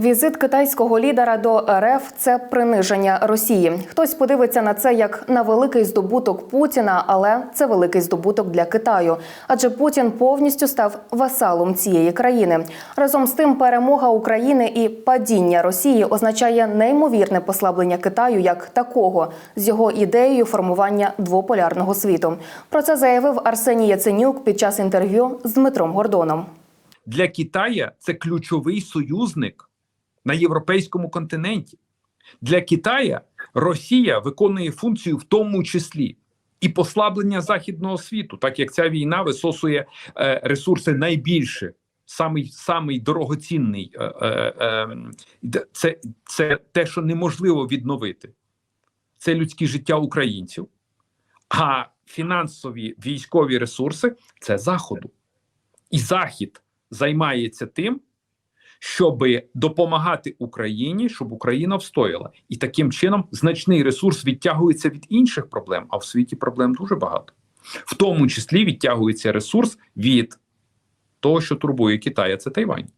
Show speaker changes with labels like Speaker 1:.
Speaker 1: Візит китайського лідера до РФ це приниження Росії. Хтось подивиться на це як на великий здобуток Путіна, але це великий здобуток для Китаю. Адже Путін повністю став васалом цієї країни. Разом з тим, перемога України і падіння Росії означає неймовірне послаблення Китаю як такого з його ідеєю формування двополярного світу. Про це заявив Арсеній Яценюк під час інтерв'ю з Дмитром Гордоном.
Speaker 2: для Китая це ключовий союзник на європейському континенті. Для Китая Росія виконує функцію в тому числі і послаблення західного світу, так як ця війна висосує е, ресурси найбільше. Самий самий дорогоцінний е, е, це, це те, що неможливо відновити. Це людське життя українців, а фінансові військові ресурси це заходу. І захід займається тим, щоб допомагати Україні, щоб Україна встояла, і таким чином значний ресурс відтягується від інших проблем. А в світі проблем дуже багато, в тому числі відтягується ресурс від того, що турбує Китая, це Тайвань.